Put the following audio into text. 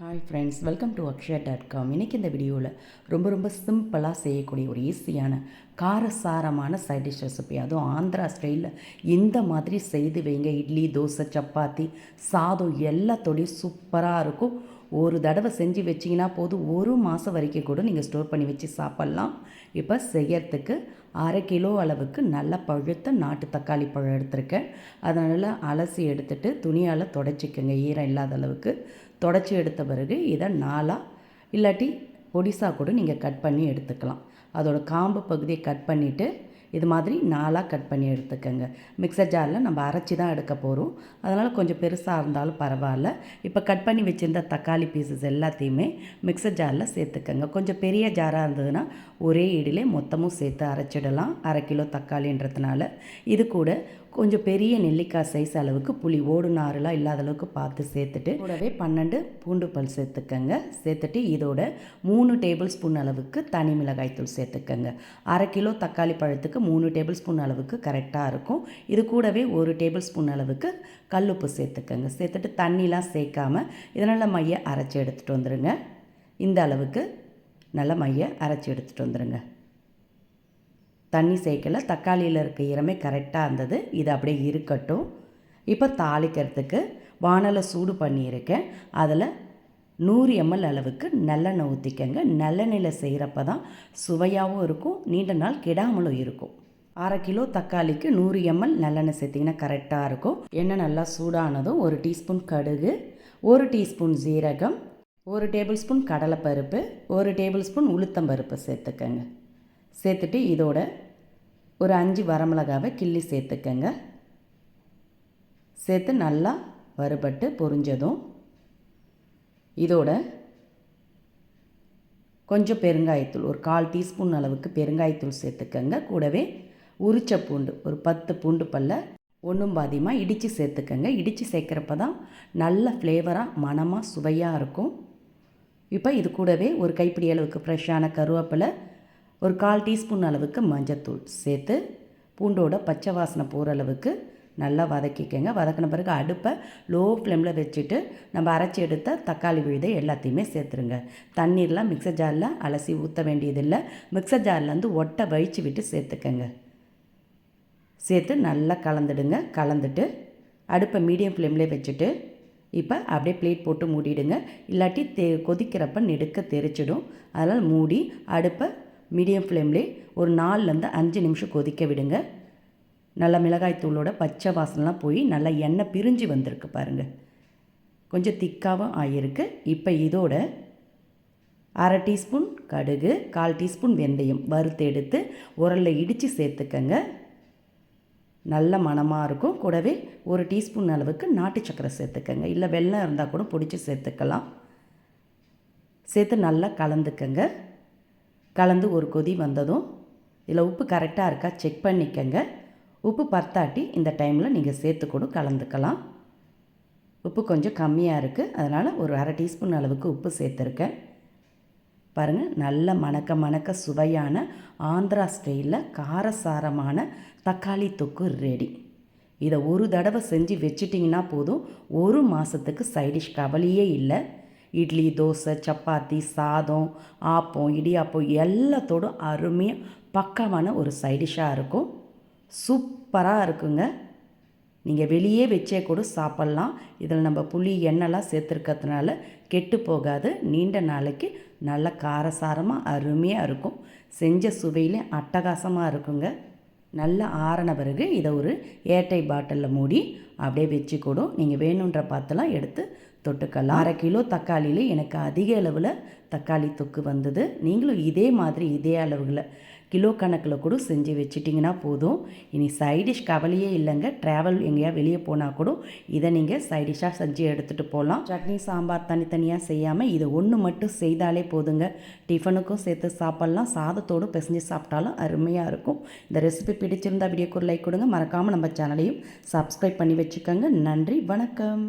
Hi friends welcome to Akshaya dot com இன்றைக்கி இந்த வீடியோவில் ரொம்ப ரொம்ப சிம்பிளாக செய்யக்கூடிய ஒரு ஈஸியான காரசாரமான சைட் டிஷ் ரெசிபி அதுவும் ஆந்திரா ஸ்டைலில் இந்த மாதிரி செய்து வைங்க. இட்லி தோசை சப்பாத்தி சாதம் எல்லாத்தோடையும் சூப்பராக இருக்கும். ஒரு தடவை செஞ்சு வச்சிங்கன்னா போதும். ஒரு மாதம் வரைக்கும் கூட நீங்கள் ஸ்டோர் பண்ணி வச்சு சாப்பிட்லாம். இப்போ செய்யறதுக்கு அரை கிலோ அளவுக்கு நல்ல பழுத்த நாட்டு தக்காளி பழம் எடுத்திருக்கேன். அதனால் அலசி எடுத்துட்டு துணியால் தொடச்சிக்கோங்க. ஈரம் இல்லாத அளவுக்கு. தொடச்சி எடுத்த பிறகு இதை நாலாக இல்லாட்டி பொடிசாக கூட நீங்கள் கட் பண்ணி எடுத்துக்கலாம். அதோடய காம்பு பகுதியை கட் பண்ணிவிட்டு இது மாதிரி நாலாக கட் பண்ணி எடுத்துக்கோங்க. மிக்சர் ஜாரில் நம்ம அரைச்சி தான் எடுக்க போகிறோம் அதனால் கொஞ்சம் பெருசாக இருந்தாலும் பரவாயில்ல. இப்போ கட் பண்ணி வச்சுருந்த தக்காளி பீசஸ் எல்லாத்தையுமே மிக்சர் ஜாரில் சேர்த்துக்கோங்க. கொஞ்சம் பெரிய ஜாராக இருந்ததுன்னா ஒரே இடிலே மொத்தமும் சேர்த்து அரைச்சிடலாம். அரை கிலோ தக்காளின்றதுனால. இது கூட கொஞ்சம் பெரிய நெல்லிக்காய் சைஸ் அளவுக்கு புளி ஓடுனாரெலாம் இல்லாத அளவுக்கு பார்த்து சேர்த்துட்டு கூடவே பன்னெண்டு பூண்டு பல் சேர்த்துக்கங்க. சேர்த்துட்டு இதோட மூணு டேபிள் ஸ்பூன் அளவுக்கு தனி மிளகாய் தூள் சேர்த்துக்கங்க. அரை கிலோ தக்காளி பழத்துக்கு மூணு டேபிள் ஸ்பூன் அளவுக்கு கரெக்டாக இருக்கும். இது கூடவே ஒரு டேபிள் ஸ்பூன் அளவுக்கு கல்லுப்பு சேர்த்துக்கங்க. சேர்த்துட்டு தண்ணிலாம் சேர்க்காமல் இதனால் மைய அரைச்சி எடுத்துகிட்டு வந்துடுங்க இந்த அளவுக்கு நல்ல மைய அரைச்சி எடுத்துகிட்டு வந்துடுங்க தண்ணி சேர்க்கல. தக்காளியில் இருக்க ஈரமே கரெக்டாக இருந்தது. இது அப்படியே இருக்கட்டும். இப்போ தாளிக்கிறதுக்கு வானலை சூடு பண்ணியிருக்கேன். அதில் நூறு எம்எல் அளவுக்கு நல்லெண்ணெய் ஊற்றிக்கங்க நல்லெண்ணெயில் செய்கிறப்ப தான் சுவையாகவும் இருக்கும் நீண்ட நாள் கெடாமலும் இருக்கும். அரை கிலோ தக்காளிக்கு நூறு எம்எல் நல்லெண்ணெய் சேர்த்திங்கன்னா கரெக்டாக இருக்கும். எண்ணெய் நல்லா சூடானதும் ஒரு டீஸ்பூன் கடுகு ஒரு டீஸ்பூன் ஜீரகம் ஒரு டேபிள் ஸ்பூன் கடலைப்பருப்பு ஒரு டேபிள் ஸ்பூன் உளுத்தம்பருப்பு சேர்த்துக்கங்க. சேர்த்துட்டு இதோட ஒரு அஞ்சு வரமிளகாவை கிள்ளி சேர்த்துக்கங்க. சேர்த்து நல்லா வறுபட்டு பொரிஞ்சதும் இதோட கொஞ்சம் பெருங்காயத்தூள் ஒரு கால் டீஸ்பூன் அளவுக்கு பெருங்காயத்தூள் சேர்த்துக்கங்க. கூடவே உரிச்ச பூண்டு ஒரு பத்து பூண்டு பல்ல ஒன்றும் பாதியமாக இடித்து சேர்த்துக்கங்க. இடித்து சேர்க்குறப்ப தான் நல்ல ஃப்ளேவராக மனமாக சுவையாக இருக்கும். இப்போ இது கூடவே ஒரு கைப்பிடி அளவுக்கு ஃப்ரெஷ்ஷான கருவேப்பிலை ஒரு கால் டீஸ்பூன் அளவுக்கு மஞ்சத்தூள் சேர்த்து பூண்டோட பச்சை வாசனை போகிற அளவுக்கு நல்லா வதக்கிக்கங்க. வதக்கின பிறகு அடுப்பை லோ ஃப்ளேமில் வச்சுட்டு நம்ம அரைச்சி எடுத்த தக்காளி விழுதை எல்லாத்தையுமே சேர்த்துருங்க. தண்ணீர்லாம் மிக்சர் ஜாரில் அலசி ஊற்ற வேண்டியதில்லை. மிக்சர் ஜார்லேருந்து ஒட்டை வழித்து விட்டு சேர்த்துக்கங்க. சேர்த்து நல்லா கலந்துடுங்க. கலந்துட்டு அடுப்பை மீடியம் ஃப்ளேம்லேயே வச்சுட்டு இப்போ அப்படியே பிளேட் போட்டு மூடிடுங்க. இல்லாட்டி தே கொதிக்கிறப்ப நெடுக்க தெரிச்சிடும். அதனால் மூடி அடுப்பை மீடியம் ஃப்ளேம்லேயே ஒரு நாலுலேருந்து அஞ்சு நிமிஷம் கொதிக்க விடுங்க. நல்லா மிளகாய் தூளோட பச்சை வாசனெலாம் போய் நல்லா எண்ணெய் பிரிஞ்சு வந்திருக்கு பாருங்கள் கொஞ்சம் திக்காகவும் ஆகியிருக்கு இப்போ இதோட அரை டீஸ்பூன் கடுகு கால் டீஸ்பூன் வெந்தயம் வறுத்து எடுத்து உரலில் இடித்து சேர்த்துக்கங்க. நல்ல மணமாக இருக்கும். கூடவே ஒரு டீஸ்பூன் அளவுக்கு நாட்டு சக்கரை சேர்த்துக்கங்க. இல்லை வெள்ளம் இருந்தால் கூட பிடிச்சி சேர்த்துக்கலாம். சேர்த்து நல்லா கலந்துக்கங்க. கலந்து ஒரு கொதி வந்ததும் இதில் உப்பு கரெக்டாக இருக்கா செக் பண்ணிக்கங்க. உப்பு பத்தாட்டி இந்த டைமில் நீங்கள் சேர்த்து கூட கலந்துக்கலாம். உப்பு கொஞ்சம் கம்மியாக இருக்குது அதனால் ஒரு அரை டீஸ்பூன் அளவுக்கு உப்பு சேர்த்துருக்கேன். பாருங்கள் நல்ல மணக்க மணக்க சுவையான ஆந்திரா ஸ்டைலில் காரசாரமான தக்காளி தொக்கு ரெடி இதை ஒரு தடவை செஞ்சு வச்சிட்டிங்கன்னா போதும் ஒரு மாதத்துக்கு சைடிஷ் கவலையே இல்லை. இட்லி தோசை சப்பாத்தி சாதம் ஆப்பம் இடியாப்பம் எல்லாத்தோடும் அருமையாக பக்கமான ஒரு சைடிஷாக இருக்கும். சூப்பராக இருக்குங்க. நீங்கள் வெளியே வச்சே கூட சாப்பிட்லாம். இதில் நம்ம புளி எண்ணெய்லாம் சேர்த்துருக்கிறதுனால கெட்டு போகாது. நீண்ட நாளைக்கு நல்ல காரசாரமாக அருமையாக இருக்கும். செஞ்ச சுவையிலே அட்டகாசமாக இருக்குங்க. நல்லா ஆறின பிறகு இதை ஒரு ஏட்டை பாட்டிலில் மூடி அப்படியே வச்சுக்கூடும். நீங்கள் வேணுன்ற பார்த்தெல்லாம் எடுத்து தொட்டுக்கலாம். அரை கிலோ தக்காளியில் எனக்கு அதிக அளவில் தக்காளி தொக்கு வந்தது. நீங்களும் இதே மாதிரி இதே அளவுகளை கிலோ கணக்கில் கூட செஞ்சு வச்சிட்டிங்கன்னா போதும். இனி சைடிஷ் கவலையே இல்லைங்க. ட்ராவல் எங்கேயா வெளியே போனால் கூட இதை நீங்கள் சைடிஷாக செஞ்சு எடுத்துகிட்டு போகலாம் சட்னி சாம்பார் தனித்தனியாக செய்யாமல் இதை ஒன்று மட்டும் செய்தாலே போதுங்க. டிஃபனுக்கும் சேர்த்து சாப்பிட்லாம். சாதத்தோடு பிசைஞ்சு சாப்பிட்டாலும் அருமையாக இருக்கும். இந்த ரெசிபி பிடிச்சிருந்தா வீடியோக்கு லைக் கொடுங்க. மறக்காமல் நம்ம சேனலையும் சப்ஸ்கிரைப் பண்ணி வச்சுக்கோங்க. நன்றி வணக்கம்.